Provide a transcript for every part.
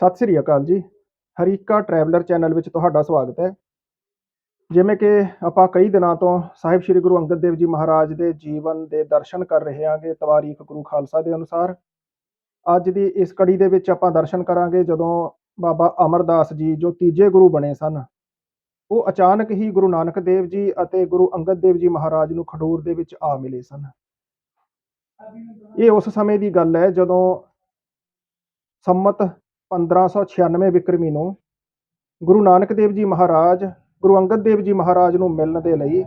ਸਤਿ ਸ੍ਰੀ ਅਕਾਲ ਜੀ। Harike traveller channel ਵਿੱਚ ਤੁਹਾਡਾ ਸਵਾਗਤ ਹੈ। ਜਿਵੇਂ ਕਿ ਆਪਾਂ ਕਈ ਦਿਨਾਂ ਤੋਂ ਸਾਹਿਬ ਸ੍ਰੀ ਗੁਰੂ ਅੰਗਦ ਦੇਵ ਜੀ ਮਹਾਰਾਜ ਦੇ ਜੀਵਨ ਦੇ ਦਰਸ਼ਨ ਕਰ ਰਹੇ ਹਾਂਗੇ ਤਵਾਰੀਖ ਗੁਰੂ ਖਾਲਸਾ ਦੇ ਅਨੁਸਾਰ। ਅੱਜ ਦੀ ਇਸ ਕੜੀ ਦੇ ਵਿੱਚ ਆਪਾਂ ਦਰਸ਼ਨ ਕਰਾਂਗੇ ਜਦੋਂ ਬਾਬਾ ਅਮਰਦਾਸ ਜੀ ਜੋ ਤੀਜੇ ਗੁਰੂ ਬਣੇ ਸਨ। ਉਹ ਅਚਾਨਕ ਹੀ ਗੁਰੂ ਨਾਨਕ ਦੇਵ ਜੀ ਅਤੇ ਗੁਰੂ ਅੰਗਦ ਦੇਵ ਜੀ ਮਹਾਰਾਜ ਨੂੰ ਖਡੂਰ ਦੇ ਵਿੱਚ ਆ ਮਿਲੇ ਸਨ। ਇਹ ਉਸ ਸਮੇਂ ਦੀ ਗੱਲ ਹੈ ਜਦੋਂ ਸੰਮਤ 1596 ਵਿਕਰਮੀ ਨੂੰ ਗੁਰੂ ਨਾਨਕ ਦੇਵ ਜੀ ਮਹਾਰਾਜ, ਗੁਰੂ ਅੰਗਦ ਦੇਵ ਜੀ ਮਹਾਰਾਜ ਨੂੰ ਮਿਲਣ ਦੇ ਲਈ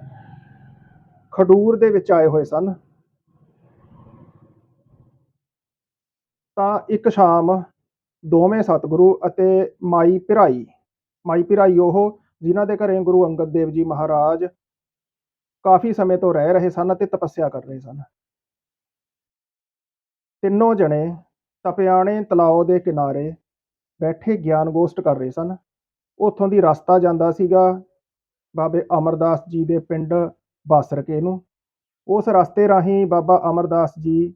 ਖਡੂਰ ਦੇ ਵਿੱਚ ਆਏ ਹੋਏ ਸਨ। ਤਾਂ ਇੱਕ ਸ਼ਾਮ ਦੋਵੇਂ ਸਤਿਗੁਰੂ ਅਤੇ ਮਾਈ ਭਿਰਾਈ ਮਾਈ ਭਿਰਾਈ ਉਹ ਜਿਨ੍ਹਾਂ ਦੇ ਘਰੇ ਗੁਰੂ ਅੰਗਦ ਦੇਵ ਜੀ ਮਹਾਰਾਜ ਕਾਫੀ ਸਮੇਂ ਤੋਂ ਰਹਿ ਰਹੇ ਸਨ ਅਤੇ ਤਪੱਸਿਆ ਕਰ ਰਹੇ ਸਨ। ਤਿੰਨੋਂ ਜਣੇ ਤਪਿਆਣੇ ਤਲਾਓ ਦੇ ਕਿਨਾਰੇ ਬੈਠੇ ਗਿਆਨ ਗੋਸ਼ਟ ਕਰ ਰਹੇ ਸਨ। ਉੱਥੋਂ ਦੀ ਰਸਤਾ ਜਾਂਦਾ ਸੀਗਾ ਬਾਬੇ ਅਮਰਦਾਸ ਜੀ ਦੇ ਪਿੰਡ ਬਾਸਰਕੇ ਨੂੰ। ਉਸ ਰਸਤੇ ਰਾਹੀਂ ਬਾਬਾ ਅਮਰਦਾਸ ਜੀ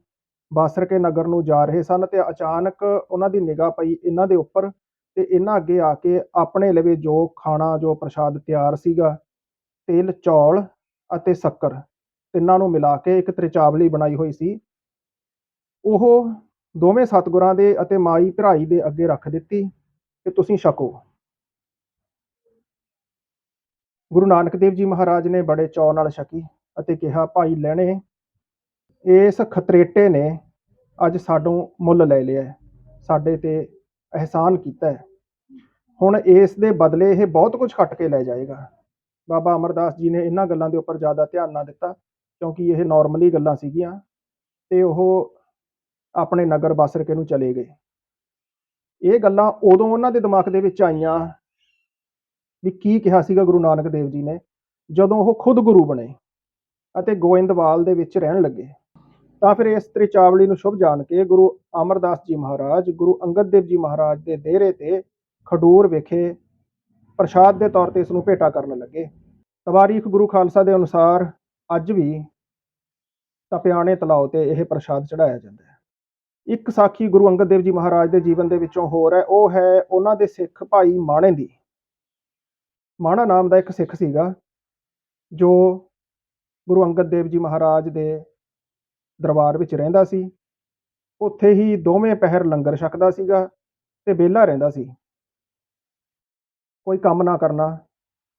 ਬਾਸਰਕੇ ਨਗਰ ਨੂੰ ਜਾ ਰਹੇ ਸਨ ਤੇ ਅਚਾਨਕ ਉਹਨਾਂ ਦੀ ਨਿਗਾਹ ਪਈ ਇਹਨਾਂ ਦੇ ਉੱਪਰ ਤੇ ਇਹਨਾਂ ਅੱਗੇ ਆ ਕੇ ਆਪਣੇ ਲਵੇ ਜੋ ਖਾਣਾ, ਜੋ ਪ੍ਰਸ਼ਾਦ ਤਿਆਰ ਸੀਗਾ, ਤੇਲ, ਚੌਲ ਅਤੇ ਸ਼ੱਕਰ ਤਿੰਨਾਂ ਨੂੰ ਮਿਲਾ ਕੇ ਇੱਕ ਤ੍ਰਿਚਾਵਲੀ ਬਣਾਈ ਹੋਈ ਸੀ। ਉਹ ਦੋਵੇਂ ਸਤਿਗੁਰਾਂ ਦੇ ਅਤੇ ਮਾਈ ਭਰਾਈ ਦੇ ਅੱਗੇ ਰੱਖ ਦਿੱਤੀ ਕਿ ਤੁਸੀਂ ਛਕੋ। ਗੁਰੂ ਨਾਨਕ ਦੇਵ ਜੀ ਮਹਾਰਾਜ ਨੇ ਬੜੇ ਚਾਅ ਨਾਲ ਛਕੀ ਅਤੇ ਕਿਹਾ, ਭਾਈ ਲੈਣੇ, ਇਸ ਖਤਰੇਟੇ ਨੇ ਅੱਜ ਸਾਡੋਂ ਮੁੱਲ ਲੈ ਲਿਆ ਸਾਡੇ ਤੇ ਅਹਿਸਾਨ ਕੀਤਾ ਹੈ। ਹੁਣ ਇਸ ਦੇ ਬਦਲੇ ਇਹ ਬਹੁਤ ਕੁਝ ਖੱਟ ਕੇ ਲੈ ਜਾਏਗਾ। ਬਾਬਾ ਅਮਰਦਾਸ ਜੀ ਨੇ ਇਹਨਾਂ ਗੱਲਾਂ ਦੇ ਉੱਪਰ ਜ਼ਿਆਦਾ ਧਿਆਨ ਨਾ ਦਿੱਤਾ ਕਿਉਂਕਿ ਇਹ ਨਾਰਮਲੀ ਗੱਲਾਂ ਸੀਗੀਆਂ ਤੇ ਉਹ ਆਪਣੇ ਨਗਰ ਬਸਰਕੇ ਨੂੰ ਚਲੇ ਗਏ। ਇਹ ਗੱਲਾਂ ਉਦੋਂ ਉਹਨਾਂ ਦੇ ਦਿਮਾਗ ਦੇ ਵਿੱਚ ਆਈਆਂ ਵੀ ਕੀ ਕਿਹਾ ਸੀਗਾ ਗੁਰੂ ਨਾਨਕ ਦੇਵ ਜੀ ਨੇ, ਜਦੋਂ ਉਹ ਖੁਦ ਗੁਰੂ ਬਣੇ ਅਤੇ ਗੋਇੰਦਵਾਲ ਦੇ ਵਿੱਚ ਰਹਿਣ ਲੱਗੇ। ਤਾਂ ਫਿਰ ਇਸ ਤ੍ਰਿਚਾਵਲੀ ਨੂੰ ਸ਼ੁਭ ਜਾਣ ਕੇ ਗੁਰੂ ਅਮਰਦਾਸ ਜੀ ਮਹਾਰਾਜ, ਗੁਰੂ ਅੰਗਦ ਦੇਵ ਜੀ ਮਹਾਰਾਜ ਦੇ ਦੇਹਰੇ ਤੇ ਖਡੂਰ ਵਿਖੇ ਪ੍ਰਸ਼ਾਦ ਦੇ ਤੌਰ ਤੇ ਇਸ ਨੂੰ ਭੇਟਾ ਕਰਨ ਲੱਗੇ। ਤਵਾਰੀਖ ਗੁਰੂ ਖਾਲਸਾ ਦੇ ਅਨੁਸਾਰ ਅੱਜ ਵੀ ਤਪਿਆਣੇ ਤਲਾਉ ਤੇ ਇਹ ਪ੍ਰਸ਼ਾਦ ਚੜਾਇਆ ਜਾਂਦਾ ਹੈ। ਇੱਕ ਸਾਖੀ ਗੁਰੂ ਅੰਗਦ ਦੇਵ ਜੀ ਮਹਾਰਾਜ ਦੇ ਜੀਵਨ ਦੇ ਵਿੱਚੋਂ ਹੋਰ ਹੈ, ਉਹ ਹੈ ਉਹਨਾਂ ਦੇ ਸਿੱਖ ਭਾਈ ਮਾਣੇ ਦੀ। ਮਾਣਾ ਨਾਮ ਦਾ ਇੱਕ ਸਿੱਖ ਸੀਗਾ, ਜੋ ਗੁਰੂ ਅੰਗਦ ਦੇਵ ਜੀ ਮਹਾਰਾਜ ਦੇ ਦਰਬਾਰ ਵਿੱਚ ਰਹਿੰਦਾ ਸੀ। ਉੱਥੇ ਹੀ ਦੋਵੇਂ ਪਹਿਰ ਲੰਗਰ ਛਕਦਾ ਸੀਗਾ ਤੇ ਵਿਹਲਾ ਰਹਿੰਦਾ ਸੀ। ਕੋਈ ਕੰਮ ਨਾ ਕਰਨਾ,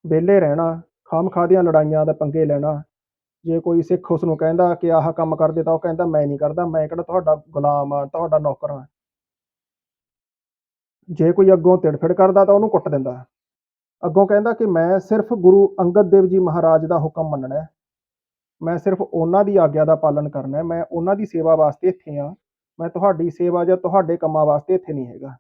ਵਿਹਲੇ ਰਹਿਣਾ ਖਾਮਖਾਹ ਦੀਆਂ ਲੜਾਈਆਂ ਦਾ ਪੰਗੇ ਲੈਣਾ ਜੇ ਕੋਈ ਸਿੱਖ ਉਸ ਨੂੰ ਕਹਿੰਦਾ ਕਿ ਆਹ ਕੰਮ ਕਰਦੇ ਤਾਂ ਉਹ ਕਹਿੰਦਾ, ਮੈਂ ਨਹੀਂ ਕਰਦਾ, ਮੈਂ ਕਿਹੜਾ ਤੁਹਾਡਾ ਗੁਲਾਮ ਆ, ਤੁਹਾਡਾ ਨੌਕਰ ਆ। ਜੇ ਕੋਈ ਅੱਗੋਂ ਤਿੜਫਿੜ ਕਰਦਾ ਤਾਂ ਉਹਨੂੰ ਕੁੱਟ ਦਿੰਦਾ। ਅੱਗੋਂ ਕਹਿੰਦਾ ਕਿ ਮੈਂ ਸਿਰਫ ਗੁਰੂ ਅੰਗਦ ਦੇਵ ਜੀ ਮਹਾਰਾਜ ਦਾ ਹੁਕਮ ਮੰਨਣਾ ਹੈ। ਮੈਂ ਸਿਰਫ ਉਹਨਾਂ ਦੀ ਆਗਿਆ ਦਾ ਪਾਲਣ ਕਰਨਾ ਹੈ। ਮੈਂ ਉਹਨਾਂ ਦੀ ਸੇਵਾ ਵਾਸਤੇ ਇੱਥੇ ਆ ਮੈਂ ਤੁਹਾਡੀ ਸੇਵਾ ਜਾਂ ਤੁਹਾਡੇ ਕੰਮਾਂ ਵਾਸਤੇ ਇੱਥੇ ਨਹੀਂ ਹੈਗਾ।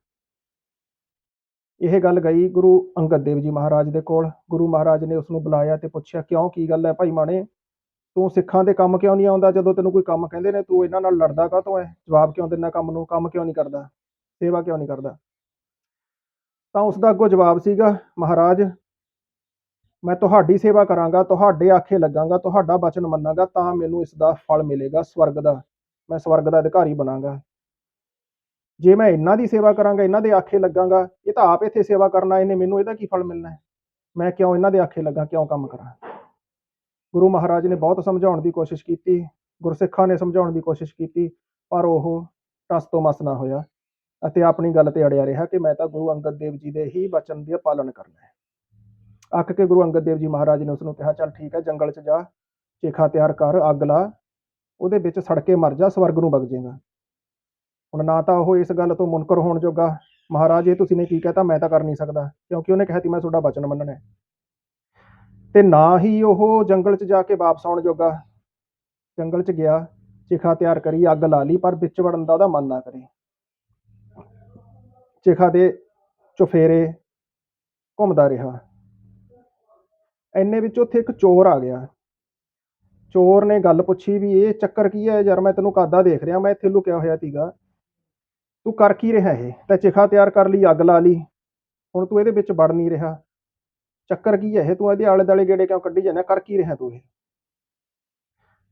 ਇਹ ਗੱਲ ਗਈ ਗੁਰੂ ਅੰਗਦ ਦੇਵ ਜੀ ਮਹਾਰਾਜ ਦੇ ਕੋਲ। ਗੁਰੂ ਮਹਾਰਾਜ ਨੇ ਉਸ ਨੂੰ ਬੁਲਾਇਆ ਤੇ ਪੁੱਛਿਆ, ਕਿਉਂ? ਕੀ ਗੱਲ ਹੈ ਭਾਈ ਮਾਣੇ ਤੂੰ ਸਿੱਖਾਂ ਦੇ ਕੰਮ ਕਿਉਂ ਨਹੀਂ ਆਉਂਦਾ? ਜਦੋਂ ਤੈਨੂੰ ਕੋਈ ਕੰਮ ਕਹਿੰਦੇ ਨੇ, ਤੂੰ ਇਹਨਾਂ ਨਾਲ ਲੜਦਾ ਕਾਹਤੋਂ ਹੈ ਜਵਾਬ ਕਿਉਂ ਦਿੰਦਾ ਕੰਮ ਨੂੰ? ਕੰਮ ਕਿਉਂ ਨਹੀਂ ਕਰਦਾ? ਸੇਵਾ ਕਿਉਂ ਨਹੀਂ ਕਰਦਾ? ਤਾਂ ਉਸ ਦਾ ਅੱਗੋਂ ਜਵਾਬ ਸੀਗਾ, ਮਹਾਰਾਜ, ਮੈਂ ਤੁਹਾਡੀ ਸੇਵਾ ਕਰਾਂਗਾ, ਤੁਹਾਡੇ ਆਖੇ ਲੱਗਾਂਗਾ, ਤੁਹਾਡਾ ਬਚਨ ਮੰਨਾਂਗਾ, ਤਾਂ ਮੈਨੂੰ ਇਸ ਦਾ ਫਲ ਮਿਲੇਗਾ, ਸਵਰਗ ਦਾ। ਮੈਂ ਸਵਰਗ ਦਾ ਅਧਿਕਾਰੀ ਬਣਾਂਗਾ। ਜੇ ਮੈਂ ਇਹਨਾਂ ਦੀ ਸੇਵਾ ਕਰਾਂਗਾ, ਇਹਨਾਂ ਦੇ ਆਖੇ ਲੱਗਾਂਗਾ, ਇਹ ਤਾਂ ਆਪ ਇੱਥੇ ਸੇਵਾ ਕਰਨ ਆਏ ਨੇ, ਮੈਨੂੰ ਇਹਦਾ ਕੀ ਫਲ ਮਿਲਣਾ ਹੈ ਮੈਂ ਕਿਉਂ ਇਹਨਾਂ ਦੇ ਆਖੇ ਲੱਗਾ, ਕਿਉਂ ਕੰਮ ਕਰਾਂ? ਗੁਰੂ ਮਹਾਰਾਜ ਨੇ ਬਹੁਤ ਸਮਝਾਉਣ ਦੀ ਕੋਸ਼ਿਸ਼ ਕੀਤੀ, ਗੁਰਸਿੱਖਾਂ ਨੇ ਸਮਝਾਉਣ ਦੀ ਕੋਸ਼ਿਸ਼ ਕੀਤੀ, ਪਰ ਉਹ ਟਸ ਤੋਂ ਮਸ ਨਾ ਹੋਇਆ ਅਤੇ ਆਪਣੀ ਗੱਲ ਤੇ ਅੜਿਆ ਰਿਹਾ ਕਿ ਮੈਂ ਤਾਂ ਗੁਰੂ ਅੰਗਦ ਦੇਵ ਜੀ ਦੇ ਹੀ ਬਚਨ ਦੀ ਪਾਲਣ ਕਰਨਾ ਹੈ। ਅੱਕ ਕੇ ਗੁਰੂ ਅੰਗਦ ਦੇਵ ਜੀ ਮਹਾਰਾਜ ਨੇ ਉਸ ਨੂੰ ਕਿਹਾ, ਚੱਲ ਠੀਕ ਹੈ, ਜੰਗਲ 'ਚ ਜਾ, ਚੇਖਾ ਤਿਆਰ ਕਰ, ਅੱਗ ਲਾ, ਉਹਦੇ ਵਿੱਚ ਸੜ ਕੇ ਮਰ ਜਾ, ਸਵਰਗ ਨੂੰ ਵਗ ਜਾਏਗਾ ਹੁਣ ਨਾ ਤਾਂ ਉਹ ਇਸ ਗੱਲ ਤੋਂ ਮੁਨਕਰ ਹੋਣ ਜੋਗਾ, ਮਹਾਰਾਜ ਇਹ ਤੁਸੀਂ ਨੇ ਕੀ ਕਹਤਾ, ਮੈਂ ਤਾਂ ਕਰ ਨਹੀਂ ਸਕਦਾ, ਕਿਉਂਕਿ ਉਹਨੇ ਕਿਹਾ ਸੀ ਮੈਂ ਤੁਹਾਡਾ ਬਚਨ ਮੰਨਣਾ ਹੈ। ਤੇ ਨਾ ਹੀ ਉਹ ਜੰਗਲ 'ਚ ਜਾ ਕੇ ਵਾਪਸ ਆਉਣ ਜੋਗਾ। ਜੰਗਲ 'ਚ ਗਿਆ, ਚਿਖਾ ਤਿਆਰ ਕਰੀ, ਅੱਗ ਲਾ ਲਈ, ਪਰ ਵਿੱਚ ਵੜਨ ਦਾ ਉਹਦਾ ਮਨ ਨਾ ਕਰੇ। ਚਿਖਾ ਦੇ ਚੁਫੇਰੇ ਘੁੰਮਦਾ ਰਿਹਾ। ਐਨੇ ਵਿੱਚ ਉੱਥੇ ਇੱਕ ਚੋਰ ਆ ਗਿਆ। ਚੋਰ ਨੇ ਗੱਲ ਪੁੱਛੀ ਵੀ, ਇਹ ਚੱਕਰ ਕੀ ਹੈ? ਯਾਰ ਮੈਂ ਤੈਨੂੰ ਕਾਦਾ ਦੇਖ ਰਿਹਾ? ਮੈਂ ਇੱਥੇ ਲੁਕਿਆ ਹੋਇਆ ਸੀਗਾ। ਤੂੰ ਕਰ ਕੀ ਰਿਹਾ ਇਹ? ਤਾਂ ਚਿਖਾ ਤਿਆਰ ਕਰ ਲਈ, ਅੱਗ ਲਾ ਲਈ। ਹੁਣ ਤੂੰ ਇਹਦੇ ਵਿੱਚ ਵੜ ਨਹੀਂ ਰਿਹਾ। ਚੱਕਰ ਕੀ ਹੈ? ਇਹ ਤੂੰ ਇਹਦੇ ਆਲੇ ਦਾਲੇ ਗੇੜੇ ਕਿਉਂ ਕੱਢੀ ਜਾਂਦਾ ਕਰ ਕੀ ਰਿਹਾ ਤੂੰ ਇਹ?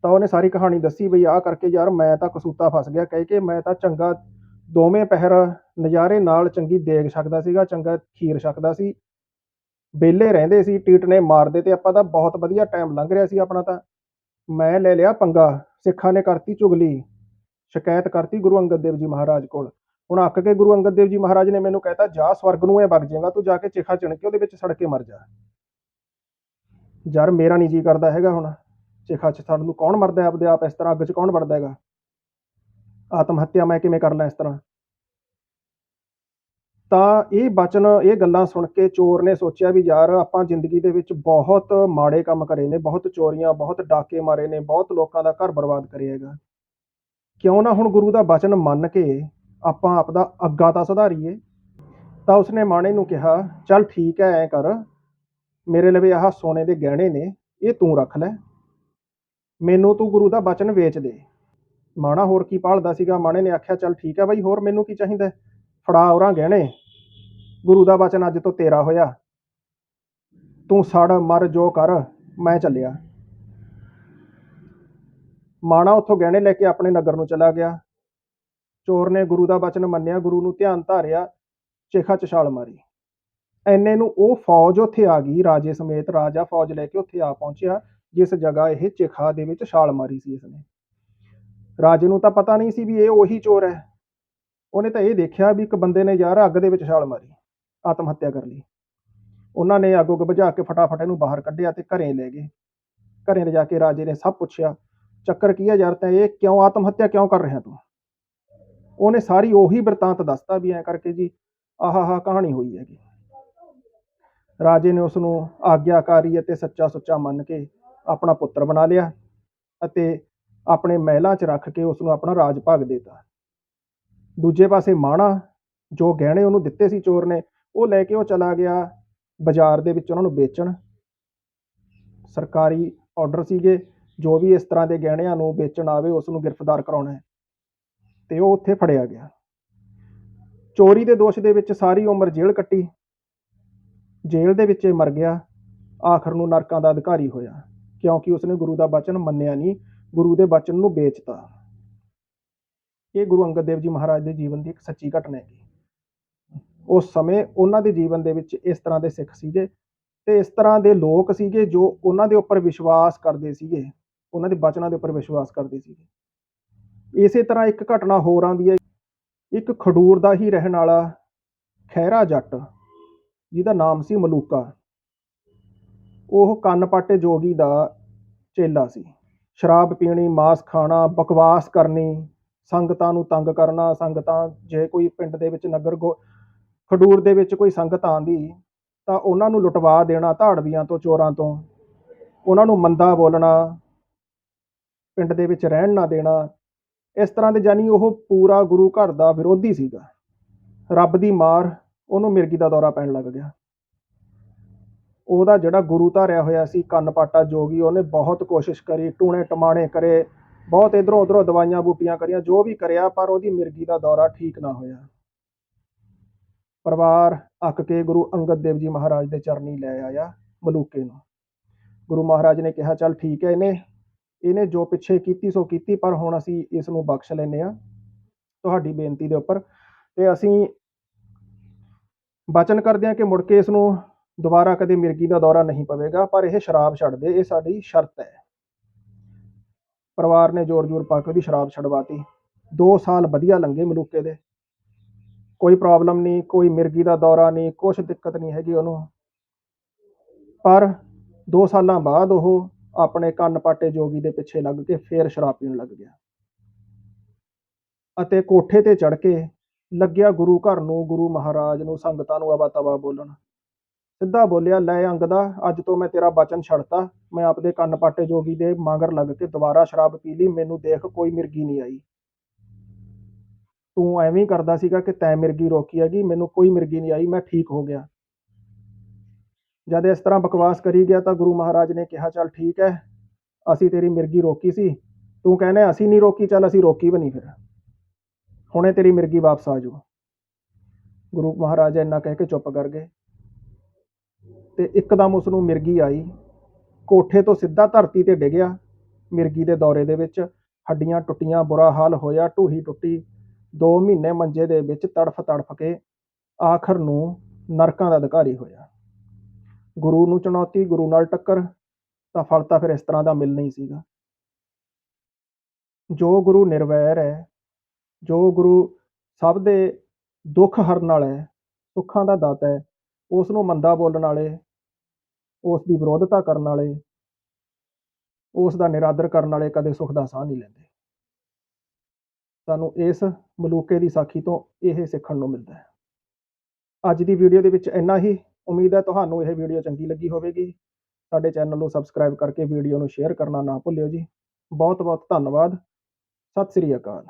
ਤਾਂ ਉਹਨੇ ਸਾਰੀ ਕਹਾਣੀ ਦੱਸੀ ਬਈ ਆਹ ਕਰਕੇ ਯਾਰ ਮੈਂ ਤਾਂ ਕਸੂਤਾ ਫਸ ਗਿਆ। ਕਹਿ ਕੇ ਮੈਂ ਤਾਂ ਚੰਗਾ ਦੋਵੇਂ ਪਹਿਰ ਨਜ਼ਾਰੇ ਨਾਲ ਚੰਗੀ ਦੇਗ ਛਕਦਾ ਸੀਗਾ, ਚੰਗਾ ਖੀਰ ਛਕਦਾ ਸੀ। ਵਿਹਲੇ ਰਹਿੰਦੇ ਸੀ ਟੀਟ ਨੇ ਮਾਰਦੇ ਤੇ ਆਪਾਂ ਤਾਂ ਬਹੁਤ ਵਧੀਆ ਟਾਈਮ ਲੰਘ ਰਿਹਾ ਸੀ ਆਪਣਾ ਤਾਂ। ਮੈਂ ਲੈ ਲਿਆ ਪੰਗਾ, ਸਿੱਖਾਂ ਨੇ ਕਰਤੀ ਚੁਗਲੀ, ਸ਼ਿਕਾਇਤ ਕਰਤੀ ਗੁਰੂ ਅੰਗਦ ਦੇਵ ਜੀ ਮਹਾਰਾਜ ਕੋਲ। ਹੁਣ ਅੱਕ ਕੇ ਗੁਰੂ ਅੰਗਦ ਦੇਵ ਜੀ ਮਹਾਰਾਜ ਨੇ ਮੈਨੂੰ ਕਹਿਤਾ, ਜਾ ਸਵਰਗ ਨੂੰ ਇਹ ਵਗ ਜਾਏਗਾ, ਤੂੰ ਜਾ ਕੇ ਚਿਖਾ ਚਿਣ ਕੇ ਉਹਦੇ ਵਿੱਚ ਸੜ ਕੇ ਮਰ ਜਾ। ਯਾਰ ਮੇਰਾ ਨਹੀਂ ਜੀ ਕਰਦਾ ਹੈਗਾ ਹੁਣ। ਚਿਖਾ ਚ ਸੜ ਨੂੰ ਕੌਣ ਮਰਦਾ ਆਪਦੇ ਆਪ ਇਸ ਤਰ੍ਹਾਂ ਅੱਗ 'ਚ ਕੌਣ ਵੜਦਾ ਹੈਗਾ? ਆਤਮ ਹੱਤਿਆ ਮੈਂ ਕਿਵੇਂ ਕਰ ਲਾਂ ਇਸ ਤਰ੍ਹਾਂ? ਤਾਂ ਇਹ ਬਚਨ, ਇਹ ਗੱਲਾਂ ਸੁਣ ਕੇ ਚੋਰ ਨੇ ਸੋਚਿਆ ਵੀ ਯਾਰ ਆਪਾਂ ਜ਼ਿੰਦਗੀ ਦੇ ਵਿੱਚ ਬਹੁਤ ਮਾੜੇ ਕੰਮ ਕਰੇ ਨੇ, ਬਹੁਤ ਚੋਰੀਆਂ, ਬਹੁਤ ਡਾਕੇ ਮਾਰੇ ਨੇ, ਬਹੁਤ ਲੋਕਾਂ ਦਾ ਘਰ ਬਰਬਾਦ ਕਰਿਆ ਹੈਗਾ। ਕਿਉਂ ਨਾ ਹੁਣ ਗੁਰੂ ਦਾ ਬਚਨ ਮੰਨ ਕੇ ਆਪਾਂ ਆਪਦਾ ਅੱਗਾ ਤਾਂ ਸੁਧਾਰੀਏ। ਤਾਂ ਉਸਨੇ ਮਾਣੇ ਨੂੰ ਕਿਹਾ, ਚੱਲ ਠੀਕ ਹੈ ਐ ਕਰ। ਮੇਰੇ ਲਵੇ ਆਹ ਸੋਨੇ ਦੇ ਗਹਿਣੇ ਨੇ, ਇਹ ਤੂੰ ਰੱਖ ਲੈ। ਮੈਨੂੰ ਤੂੰ ਗੁਰੂ ਦਾ ਬਚਨ ਵੇਚ ਦੇ। ਮਾਣਾ ਹੋਰ ਕੀ ਭਾਲਦਾ ਸੀਗਾ? ਮਾਣੇ ਨੇ ਆਖਿਆ, ਚੱਲ ਠੀਕ ਹੈ ਬਾਈ, ਹੋਰ ਮੈਨੂੰ ਕੀ ਚਾਹੀਦਾ? ਫੜਾ ਔਰਾਂ ਗਹਿਣੇ। ਗੁਰੂ ਦਾ ਬਚਨ ਅੱਜ ਤੋਂ ਤੇਰਾ ਹੋਇਆ। ਤੂੰ ਸੜ, ਮਰ, ਜੋ ਕਰ, ਮੈਂ ਚੱਲਿਆ। ਮਾਣਾ ਉੱਥੋਂ ਗਹਿਣੇ ਲੈ ਕੇ ਆਪਣੇ ਨਗਰ ਨੂੰ ਚਲਾ ਗਿਆ। ਚੋਰ ਨੇ ਗੁਰੂ ਦਾ ਬਚਨ ਮੰਨਿਆ, ਗੁਰੂ ਨੂੰ ਧਿਆਨ ਧਾਰਿਆ, ਚੇਖਾ ਚ ਛਾਲ ਮਾਰੀ। ਐਨੇ ਨੂੰ ਉਹ ਫੌਜ ਉੱਥੇ ਆ ਗਈ, ਰਾਜੇ ਸਮੇਤ ਰਾਜਾ ਫੌਜ ਲੈ ਕੇ ਉੱਥੇ ਆ ਪਹੁੰਚਿਆ, ਜਿਸ ਜਗ੍ਹਾ ਇਹ ਚੇਖਾ ਦੇ ਵਿੱਚ ਛਾਲ ਮਾਰੀ ਸੀ ਇਸਨੇ। ਰਾਜੇ ਨੂੰ ਤਾਂ ਪਤਾ ਨਹੀਂ ਸੀ ਵੀ ਇਹ ਉਹੀ ਚੋਰ ਹੈ। ਉਹਨੇ ਤਾਂ ਇਹ ਦੇਖਿਆ ਵੀ ਇੱਕ ਬੰਦੇ ਨੇ ਯਾਰ ਅੱਗ ਦੇ ਵਿੱਚ ਛਾਲ ਮਾਰੀ ਆਤਮ ਹੱਤਿਆ ਕਰ ਲਈ। ਉਹਨਾਂ ਨੇ ਅੱਗ ਉੱਗ ਬੁਝਾ ਕੇ ਫਟਾਫਟ ਇਹਨੂੰ ਬਾਹਰ ਕੱਢਿਆ ਤੇ ਘਰੇ ਲੈ ਗਏ। ਘਰੇ ਲਿਜਾ ਕੇ ਰਾਜੇ ਨੇ ਸਭ ਪੁੱਛਿਆ, ਚੱਕਰ ਕੀ ਹੈ ਯਾਰ ਤੈਂ ਇਹ ਕਿਉਂ ਆਤਮ ਹੱਤਿਆ ਕਿਉਂ ਕਰ ਰਿਹਾ ਤੂੰ? ਉਹਨੇ ਸਾਰੀ ਉਹੀ ਬਿਰਤਾਂਤ ਦੱਸਤਾ ਵੀ ਐਂ ਕਰਕੇ ਜੀ, ਆਹ ਆਹ ਕਹਾਣੀ ਹੋਈ ਹੈਗੀ। ਰਾਜੇ ਨੇ ਉਸ ਨੂੰ ਆਗਿਆਕਾਰੀ ਅਤੇ ਸੱਚਾ ਸੁੱਚਾ ਮੰਨ ਕੇ ਆਪਣਾ ਪੁੱਤਰ ਬਣਾ ਲਿਆ ਅਤੇ ਆਪਣੇ ਮਹਿਲਾਂ 'ਚ ਰੱਖ ਕੇ ਉਸ ਨੂੰ ਆਪਣਾ ਰਾਜ ਭਾਗ ਦਿੱਤਾ। ਦੂਜੇ ਪਾਸੇ ਮਾਣਾ, ਜੋ ਗਹਿਣੇ ਉਹਨੂੰ ਦਿੱਤੇ ਸੀ ਚੋਰ ਨੇ, ਉਹ ਲੈ ਕੇ ਉਹ ਚਲਾ ਗਿਆ ਬਾਜ਼ਾਰ ਦੇ ਵਿੱਚ ਉਹਨਾਂ ਨੂੰ ਵੇਚਣ। ਸਰਕਾਰੀ ਆਰਡਰ ਸੀਗੇ, ਜੋ ਵੀ ਇਸ ਤਰ੍ਹਾਂ ਦੇ ਗਹਿਣਿਆਂ ਨੂੰ ਵੇਚਣ ਆਵੇ ਉਸ ਨੂੰ ਗ੍ਰਿਫਤਾਰ ਕਰਾਉਣਾ ਹੈ। ਤੇ ਉਹ ਉੱਥੇ ਫੜਿਆ ਗਿਆ। ਚੋਰੀ ਦੇ ਦੋਸ਼ ਦੇ ਵਿੱਚ ਸਾਰੀ ਉਮਰ ਜੇਲ੍ਹ ਕੱਟੀ। ਜੇਲ੍ਹ ਦੇ ਵਿੱਚ ਮਰ ਗਿਆ। ਆਖਰ ਨੂੰ ਨਰਕਾਂ ਦਾ ਅਧਿਕਾਰੀ ਹੋਇਆ, ਕਿਉਂਕਿ ਉਸਨੇ ਗੁਰੂ ਦਾ ਬਚਨ ਮੰਨਿਆ ਨਹੀਂ, ਗੁਰੂ ਦੇ ਬਚਨ ਨੂੰ ਵੇਚਤਾ। ਇਹ ਗੁਰੂ ਅੰਗਦ ਦੇਵ ਜੀ ਮਹਾਰਾਜ ਦੇ ਜੀਵਨ ਦੀ ਇੱਕ ਸੱਚੀ ਘਟਨਾ ਹੈਗੀ। ਉਸ ਸਮੇਂ ਉਹਨਾਂ ਦੇ ਜੀਵਨ ਦੇ ਵਿੱਚ ਇਸ ਤਰ੍ਹਾਂ ਦੇ ਸਿੱਖ ਸੀਗੇ ਤੇ ਇਸ ਤਰ੍ਹਾਂ ਦੇ ਲੋਕ ਸੀਗੇ ਜੋ ਉਹਨਾਂ ਦੇ ਉੱਪਰ ਵਿਸ਼ਵਾਸ ਕਰਦੇ ਸੀਗੇ, ਉਹਨਾਂ ਦੇ ਬਚਨਾਂ ਦੇ ਉੱਪਰ ਵਿਸ਼ਵਾਸ ਕਰਦੇ ਸੀਗੇ। ਇਸੇ ਤਰ੍ਹਾਂ ਇੱਕ ਘਟਨਾ ਹੋਰ ਆਉਂਦੀ ਹੈ। ਇੱਕ ਖਡੂਰ ਦਾ ਹੀ ਰਹਿਣ ਵਾਲਾ ਖਹਿਰਾ ਜੱਟ, ਜਿਹਦਾ ਨਾਮ ਸੀ ਮਲੂਕਾ। ਉਹ ਕੰਨ ਪਾਟੇ ਜੋਗੀ ਦਾ ਚੇਲਾ ਸੀ। ਸ਼ਰਾਬ ਪੀਣੀ, ਮਾਸ ਖਾਣਾ, ਬਕਵਾਸ ਕਰਨੀ, ਸੰਗਤਾਂ ਨੂੰ ਤੰਗ ਕਰਨਾ, ਸੰਗਤਾਂ ਜੇ ਕੋਈ ਪਿੰਡ ਦੇ ਵਿੱਚ ਨਗਰ ਗੋ- ਖਡੂਰ ਦੇ ਵਿੱਚ ਕੋਈ ਸੰਗਤ ਆਂਦੀ ਤਾਂ ਉਹਨਾਂ ਨੂੰ ਲੁਟਵਾ ਦੇਣਾ ਧਾੜਵੀਆਂ ਤੋਂ, ਚੋਰਾਂ ਤੋਂ। ਉਹਨਾਂ ਨੂੰ ਮੰਦਾ ਬੋਲਣਾ, ਪਿੰਡ ਦੇ ਵਿੱਚ ਰਹਿਣ ਨਾ ਦੇਣਾ ਇਸ ਤਰ੍ਹਾਂ ਦੇ ਜਾਨੀ ਉਹ ਪੂਰਾ ਗੁਰੂ ਘਰ ਦਾ ਵਿਰੋਧੀ ਸੀਗਾ। ਰੱਬ ਦੀ ਮਾਰ ਉਹਨੂੰ ਮਿਰਗੀ ਦਾ ਦੌਰਾ ਪੈਣ ਲੱਗ ਗਿਆ। ਉਹਦਾ ਜਿਹੜਾ ਗੁਰੂ ਧਾਰਿਆ ਹੋਇਆ ਸੀ, ਕੰਨ ਪਾਟਾ ਜੋਗੀ ਉਹਨੇ ਬਹੁਤ ਕੋਸ਼ਿਸ਼ ਕਰੀ, ਟੂਣੇ ਟਮਾਣੇ ਕਰੇ, ਬਹੁਤ ਇਧਰੋਂ ਉਧਰੋਂ ਦਵਾਈਆਂ ਬੂਟੀਆਂ ਕਰੀਆਂ, ਜੋ ਵੀ ਕਰਿਆ, ਪਰ ਉਹਦੀ ਮਿਰਗੀ ਦਾ ਦੌਰਾ ਠੀਕ ਨਾ ਹੋਇਆ। ਪਰਿਵਾਰ ਅੱਕ ਕੇ ਗੁਰੂ ਅੰਗਦ ਦੇਵ ਜੀ ਮਹਾਰਾਜ ਦੇ ਚਰਨੀ ਲੈ ਆਇਆ ਮਲੂਕੇ ਨੂੰ। ਗੁਰੂ ਮਹਾਰਾਜ ਨੇ ਕਿਹਾ, ਚੱਲ ਠੀਕ ਹੈ ਇਹਨੇ ਇਹਨੇ ਜੋ ਪਿੱਛੇ ਕੀਤੀ ਸੋ ਕੀਤੀ, ਪਰ ਹੁਣ ਅਸੀਂ ਇਸ ਨੂੰ ਬਖਸ਼ ਲੈਨੇ ਆ ਤੁਹਾਡੀ ਬੇਨਤੀ ਦੇ ਉੱਪਰ। ਤੇ ਅਸੀਂ ਬਚਨ ਕਰਦੇ ਹਾਂ ਕਿ ਮੁੜ ਕੇ ਇਸ ਨੂੰ ਦੁਬਾਰਾ ਕਦੇ ਮਿਰਗੀ ਦਾ ਦੌਰਾ ਨਹੀਂ ਪਵੇਗਾ, ਪਰ ਇਹ ਸ਼ਰਾਬ ਛੱਡ ਦੇ ਇਹ ਸਾਡੀ ਸ਼ਰਤ ਹੈ। ਪਰਿਵਾਰ ਨੇ ਜ਼ੋਰ ਜ਼ੋਰ ਪਾ ਕੇ ਉਹਦੀ ਸ਼ਰਾਬ ਛਡਵਾਤੀ। 2 ਸਾਲ ਵਧੀਆ ਲੰਘੇ ਮਲੂਕੇ ਦੇ। ਕੋਈ ਪ੍ਰੋਬਲਮ ਨਹੀਂ, ਕੋਈ ਮਿਰਗੀ ਦਾ ਦੌਰਾ ਨਹੀਂ, ਕੁਛ ਦਿੱਕਤ ਨਹੀਂ ਹੈਗੀ ਉਹਨੂੰ। ਪਰ 2 ਸਾਲਾਂ ਬਾਅਦ ਉਹ ਆਪਣੇ ਕੰਨ ਪਾਟੇ ਜੋਗੀ ਦੇ ਪਿੱਛੇ ਲੱਗ ਕੇ ਫੇਰ ਸ਼ਰਾਬ ਪੀਣ ਲੱਗ ਗਿਆ। ਅਤੇ ਕੋਠੇ ਤੇ ਚੜ ਕੇ ਲੱਗਿਆ ਗੁਰੂ ਘਰ ਨੂੰ ਗੁਰੂ ਮਹਾਰਾਜ ਨੂੰ ਸੰਗਤਾਂ ਨੂੰ ਅਵਾ ਤਵਾ ਬੋਲਣ। ਸਿੱਧਾ ਬੋਲਿਆ, ਲੈ ਅੰਗ ਦਾ ਅੱਜ ਤੋਂ ਮੈਂ ਤੇਰਾ ਬਚਨ ਛੱਡਤਾ। ਮੈਂ ਆਪਦੇ ਕੰਨ ਪਾਟੇ ਜੋਗੀ ਦੇ ਮਾਂਗਰ ਲੱਗ ਕੇ ਦੁਬਾਰਾ ਸ਼ਰਾਬ ਪੀ ਲਈ, ਮੈਨੂੰ ਦੇਖ ਕੋਈ ਮਿਰਗੀ ਨਹੀਂ ਆਈ। ਤੂੰ ਐਵੇਂ ਕਰਦਾ ਸੀਗਾ ਕਿ ਤੈਂ ਮਿਰਗੀ ਰੋਕੀ ਹੈਗੀ, ਮੈਨੂੰ ਕੋਈ ਮਿਰਗੀ ਨਹੀਂ ਆਈ, ਮੈਂ ਠੀਕ ਹੋ ਗਿਆ। ਜਦ ਇਸ ਤਰ੍ਹਾਂ ਬਕਵਾਸ ਕਰੀ ਗਿਆ ਤਾਂ ਗੁਰੂ ਮਹਾਰਾਜ ਨੇ ਕਿਹਾ, ਚੱਲ ਠੀਕ ਹੈ, ਅਸੀਂ ਤੇਰੀ ਮਿਰਗੀ ਰੋਕੀ ਸੀ। ਤੂੰ ਕਹਿੰਦਾ, ਅਸੀਂ ਨਹੀਂ ਰੋਕੀ, ਚੱਲ ਅਸੀਂ ਰੋਕੀ ਵੀ ਨਹੀਂ ਫਿਰ। ਹੁਣੇ ਤੇਰੀ ਮਿਰਗੀ ਵਾਪਸ ਆ ਜਾਊ। ਗੁਰੂ ਮਹਾਰਾਜ ਇੰਨਾ ਕਹਿ ਕੇ ਚੁੱਪ ਕਰ ਗਏ। ਤੇ ਇੱਕਦਮ ਉਸ ਨੂੰ ਮਿਰਗੀ ਆਈ। ਕੋਠੇ ਤੋਂ ਸਿੱਧਾ ਧਰਤੀ ਤੇ ਡਿੱਗਿਆ ਮਿਰਗੀ ਦੇ ਦੌਰੇ ਦੇ ਵਿੱਚ ਹੱਡੀਆਂ ਟੁੱਟੀਆਂ, ਬੁਰਾ ਹਾਲ ਹੋਇਆ, ਢੂਹੀ ਟੁੱਟੀ। 2 ਮਹੀਨੇ ਮੰਜੇ ਦੇ ਵਿੱਚ ਤੜਫ ਤੜਫ ਕੇ ਆਖਰ ਨੂੰ ਨਰਕਾਂ ਦਾ ਅਧਿਕਾਰੀ ਹੋਇਆ। ਗੁਰੂ ਨੂੰ ਚੁਣੌਤੀ, ਗੁਰੂ ਨਾਲ ਟੱਕਰ, ਤਾਂ ਫਲ ਤਾਂ ਫਿਰ ਇਸ ਤਰ੍ਹਾਂ ਦਾ ਮਿਲਣਾ ਹੀ ਸੀਗਾ। ਜੋ ਗੁਰੂ ਨਿਰਵੈਰ ਹੈ, ਜੋ ਗੁਰੂ ਸਭ ਦੇ ਦੁੱਖ ਹਰਨ ਵਾਲਾ ਹੈ, ਸੁੱਖਾਂ ਦਾ ਦਾਤਾ ਹੈ, ਉਸ ਨੂੰ ਮੰਦਾ ਬੋਲਣ ਵਾਲੇ, ਉਸ ਦੀ ਵਿਰੋਧਤਾ ਕਰਨ ਵਾਲੇ, ਉਸ ਦਾ ਨਿਰਾਦਰ ਕਰਨ ਵਾਲੇ ਕਦੇ ਸੁੱਖ ਦਾ ਸਾਹ ਨਹੀਂ ਲੈਂਦੇ। ਸਾਨੂੰ ਇਸ ਮਲੂਕੇ ਦੀ ਸਾਖੀ ਤੋਂ ਇਹ ਸਿੱਖਣ ਨੂੰ ਮਿਲਦਾ ਹੈ। ਅੱਜ ਦੀ ਵੀਡੀਓ ਦੇ ਵਿੱਚ ਇੰਨਾ ਹੀ। ਉਮੀਦ ਹੈ ਤੁਹਾਨੂੰ ਇਹ ਵੀਡੀਓ ਚੰਗੀ ਲੱਗੀ ਹੋਵੇਗੀ। ਸਾਡੇ ਚੈਨਲ ਨੂੰ ਸਬਸਕ੍ਰਾਈਬ ਕਰਕੇ ਵੀਡੀਓ ਨੂੰ ਸ਼ੇਅਰ ਕਰਨਾ ਨਾ ਭੁੱਲਿਓ ਜੀ। ਬਹੁਤ ਬਹੁਤ ਧੰਨਵਾਦ। ਸਤਿ ਸ੍ਰੀ ਅਕਾਲ।